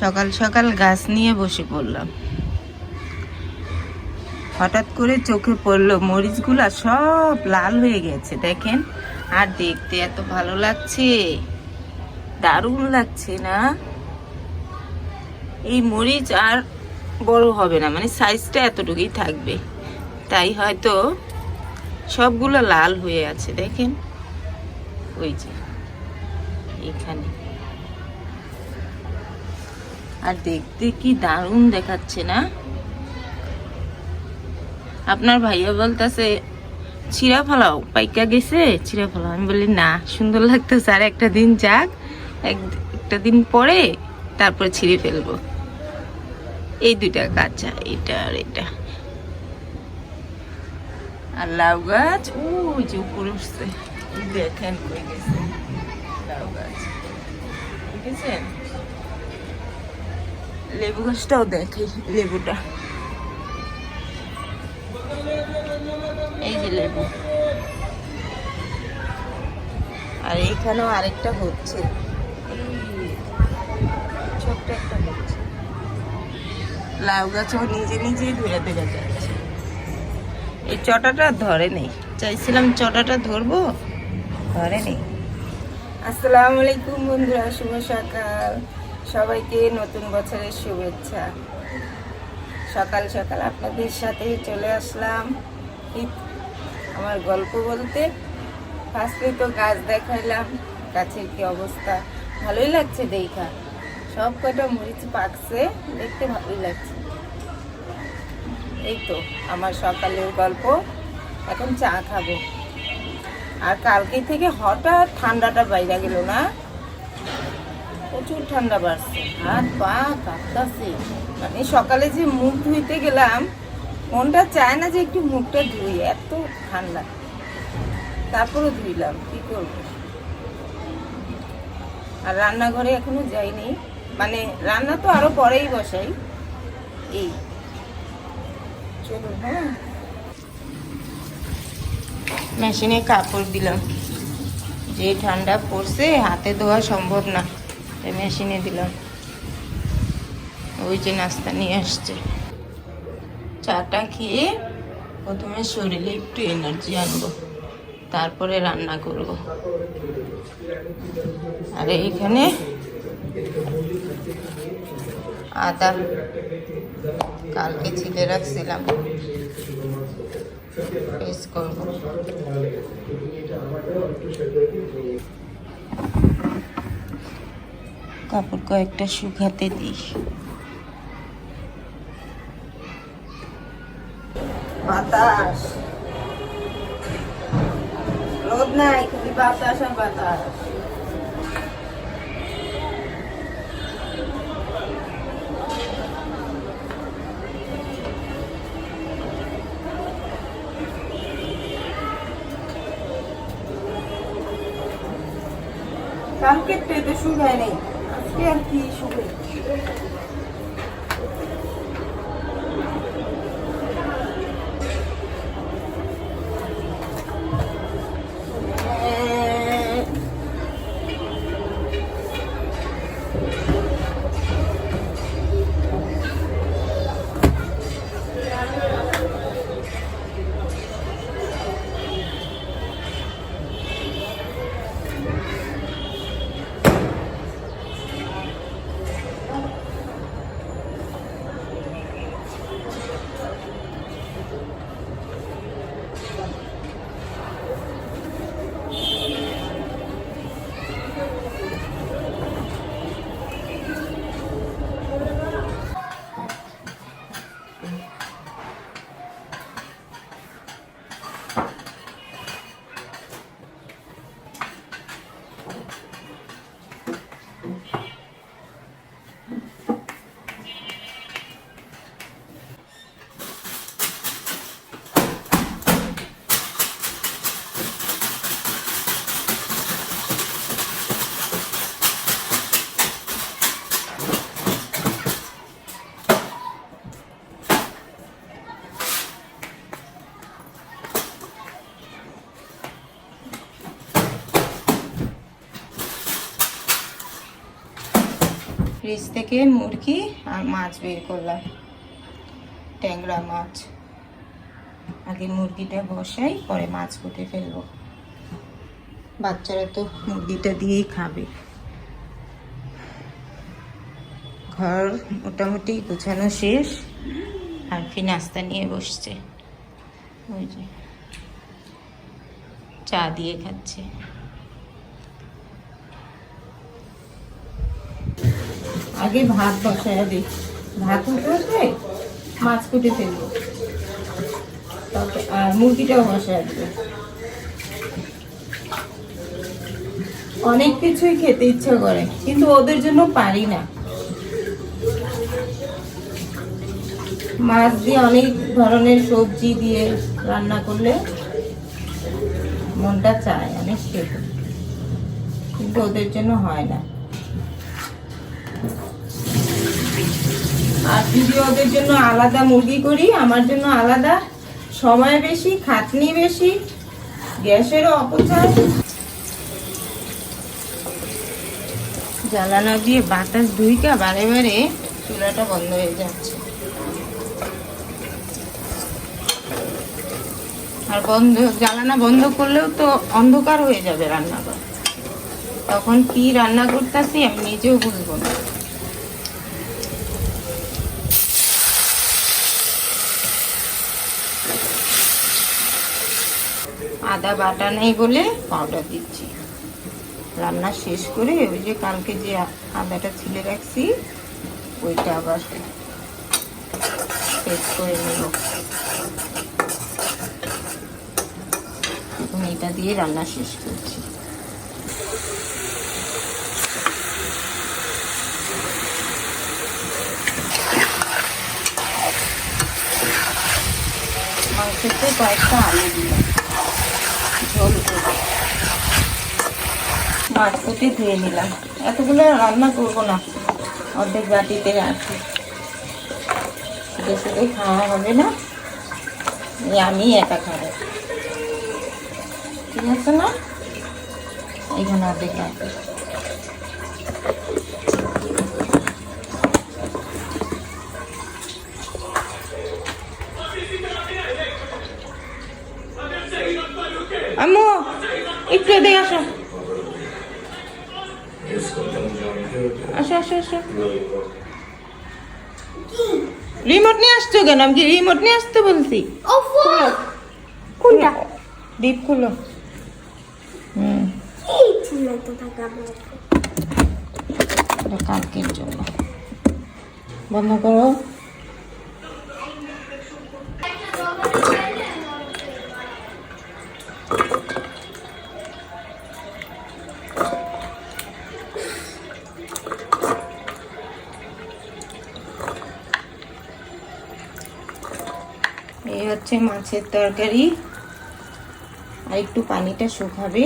সকাল সকাল গাছ নিয়ে বসে পড়লাম। হঠাৎ করে চোখে পড়ল, মরিচগুলা সব লাল হয়ে গেছে, দেখেন? আর দেখতে এত ভালো লাগছে। দারুণ লাগছে না? এই মরিচ আর বড় হবে না মানে সাইজটা এতটুকুই থাকবে। তাই হয়তো সবগুলো লাল হয়ে আছে, দেখেন? ওই যে এখানে আর দেখতে কি দারুণ দেখাচ্ছে না? আপনার ভাইয়া বলতেছে, ছিঁড়া ফেলাও, পাইকা গেছে, ছিঁড়া ফেলাও। আমি বলি, না, সুন্দর লাগতেছে। আর একটা দিন যাক, এক একটা দিন পরে তারপরে ছিঁড়ে ফেলব। এই দুইটা কাঁচা, এটা আর এটা। আর লাউ গাছ ওই যে উপরে উঠছে। দেখেন গেছে। লাউ গাছ। লেবু গাছটাও দেখি, লেবুটা। এই যে লেবু। আর এখানেও আরেকটা হচ্ছে। ছোট্ট একটা হচ্ছে। লাউ গাছও নিজে নিজেই ধরে ধরে যাচ্ছে। এই চটাটা ধরে নেই। চাইছিলাম চটাটা ধরবো, ধরে নেই। আসসালামু আলাইকুম বন্ধুরা, শুভ সকাল। সবাইকে নতুন বছরের শুভেচ্ছা। সকাল সকাল আপনাদের সাথে চলে আসলাম। আমার গল্প বলতে। ফার্স্টে তো গাছ দেখাইলাম, গাছের কি অবস্থা? ভালোই লাগছে দেখা। সব কটা মরিচ পাকছে, দেখতে ভালোই লাগছে। এই তো আমার সকালের গল্প। এখন চা খাব। আর কালকে থেকে হঠাৎ ঠান্ডাটা বাইরে গেল না? প্রচুর ঠান্ডা বাড়ছে। হাত পা কাঁপতাছে। মানে সকালে যে মুখ ধুইতে গেলাম, মনটা চায় না যে একটু মুখটা ধুই, এত ঠান্ডা। তারপরে ধুইলাম, কি করব? আর রান্নাঘরে এখনও যাইনি। মানে রান্না তো আরও পরেই বসাই। এই। চলুন হ্যাঁ। মেশিনে কাপড় দিলাম। যে ঠান্ডা পড়ছে, হাতে ধোয়া সম্ভব না। মেশিনে দিলাম। ওই যে নাস্তা নিয়ে আসছে। চাটা খেয়ে প্রথমে শরীরে একটু এনার্জি আনব, তারপরে রান্না করব। আর এইখানে আদা কালকে ছিলে রাখছিলাম। করব। কাপড় কয়েকটা শুকাতে দিই বাতাস। রোদ নাই বাতাস আর বাতাস। কালকে তো শুকায় নেই? আজকে আর কি শুকায় ফ্রিজ থেকে মুরগি আর মাছ বের করলাম। ট্যাংরা মাছ। আগে মুরগিটা বসাই, পরে মাছ কুটে ফেলব। বাচ্চারা তো মুরগিটা দিয়েই খাবে। ঘর মোটামুটি গোছানো শেষ, আর ফি নাস্তা নিয়ে বসছে। ওই যে চা দিয়ে খাচ্ছে। আগে ভাত বসায় দিই। ভাত উঠে মাছ কুটে ফেলব। আর মুরগিটাও বসায় দেবো। অনেক কিছুই খেতে ইচ্ছা করে, কিন্তু ওদের জন্য পারি না। মাছ দিয়ে অনেক ধরনের সবজি দিয়ে রান্না করলে মনটা চায় অনেক খেতে। কিন্তু ওদের জন্য হয় না। আর যদি ওদের জন্য আলাদা মুরগি করি, আমার জন্য আলাদা সময় বেশি, খাটনি বেশি, গ্যাসেরও অপচয়। জ্বালানো দিয়ে বাতাস দুইটা বারে বারে চুলাটা বন্ধ হয়ে যাচ্ছে। আর বন্ধ, জ্বালানা বন্ধ করলেও তো অন্ধকার হয়ে যাবে রান্নাঘর। তখন কি রান্না করতেছি আমি নিজেও বুঝব না। আদা, বাটা নেই বলে পাউডার দিচ্ছি। রান্না শেষ করে ওই যে কালকে যে আদাটা ছিলে রাখছি, ওইটা আবার পেস্ট করে নেব। এটা দিয়ে রান্না শেষ করছি। মাংসতে কয়েকটা আলু দিলাম। ঝোল করে মাছ কেটে ধুয়ে নিলাম। এতগুলো রান্না করব না। অর্ধেক বাটিতে রাখি। শুধু খাওয়া হবে না। আমি একা খাব। ঠিক আছে না? এখানে অর্ধেক রাখি একটু এদিকে আসো। আসো আসো আসো। রিমোট নিয়ে আসছো কেন? আমি কি রিমোট নিয়ে আসতে বলছি? কোনটা? ডিপ খুলো। হুম। কালকের জন্য। বন্ধ করো। এই হচ্ছে মাছের তরকারি। আর একটু পানিটা শুকাবে।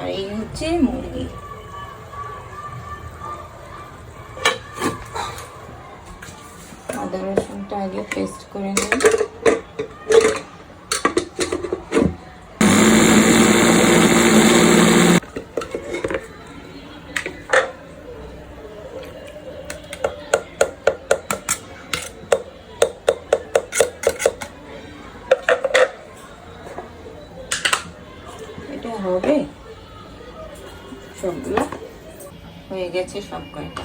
আর এই হচ্ছে মুরগি। আদা রসুনটা আগে পেস্ট করে নিই হয়ে গেছে সব কয়টা?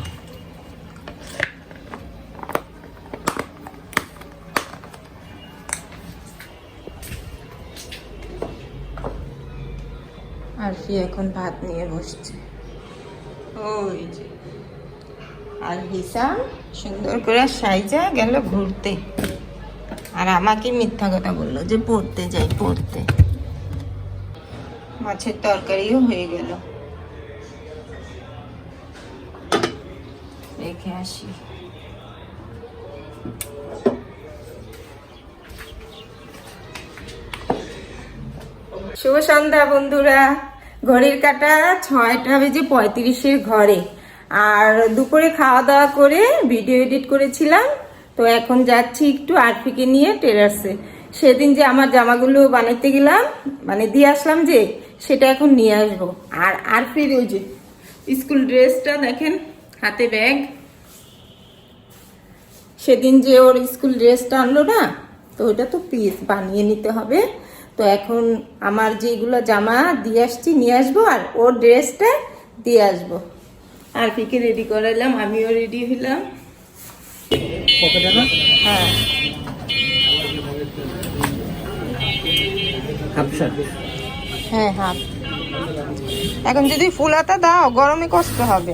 আর কি এখন ভাত নিয়ে বসছে? ওই যে। আর হিসাম সুন্দর করে সাইজা গেল ঘুরতে। আর আমাকে মিথ্যা কথা বলল যে পড়তে যাই, পড়তে। মাছের তরকারিও হয়ে গেল। রেখে আসি শুভ সন্ধ্যা, বন্ধুরা। ঘড়ির কাটা ছয়টা বেজে পঁয়ত্রিশের ঘরে। আর দুপুরে খাওয়া দাওয়া করে ভিডিও এডিট করেছিলাম। তো এখন যাচ্ছি একটু আরফিকে নিয়ে টেরাসে। সেদিন যে আমার জামাগুলো বানাইতে গেলাম মানে দিয়ে আসলাম যে, সেটা এখন নিয়ে আসব। আর আরফির ওই যে, স্কুল ড্রেসটা দেখেন হাতে ব্যাগ। সেদিন যে ওর স্কুল ড্রেসটা আনলো না তো ওটা তো পিস বানিয়ে নিতে হবে। তো এখন আমার যেগুলো জামা দিয়ে আসছি নিয়ে আসব আর ওর ড্রেসটা দিয়ে আসব। আর পিকে রেডি করাইলাম আমিও রেডি হইলাম হ্যাঁ। হ্যাঁ হাফ এখন যদি ফুল হাতা দাও গরমে কষ্ট হবে।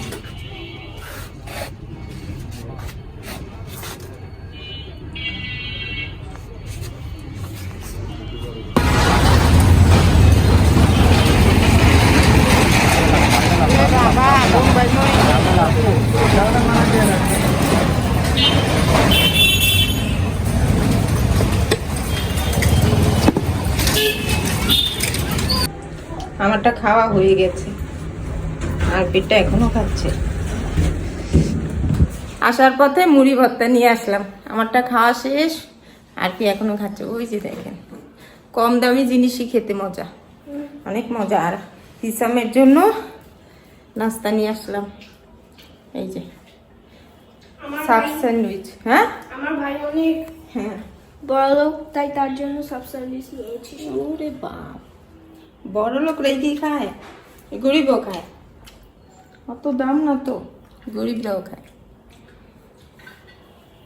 আমারটা খাওয়া হয়ে গেছে। আর পেটটা এখনও খাচ্ছে। আসার পথে মুড়ি ভর্তা নিয়ে আসলাম। আমারটা খাওয়া শেষ আর কি এখনও খাচ্ছে? ওই যে দেখেন কম দামি জিনিসই খেতে মজা। অনেক মজা। আর হিসামের জন্য নাস্তা নিয়ে আসলাম। এই যে সাব স্যান্ডউইচ। হ্যাঁ? আমার ভাই অনেক হ্যাঁ। বড় লোক তাই তার জন্য সব সার্ভিস নিয়েছি। ওরে বাপ। বড় লোকরাই কি খায়, গরিবও খায়। অত দাম না তো, গরিবরাও খায়।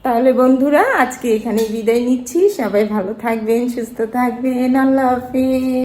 তাহলে বন্ধুরা, আজকে এখানে বিদায় নিচ্ছি। সবাই ভালো থাকবেন, সুস্থ থাকবেন। আল্লাহ হাফিজ।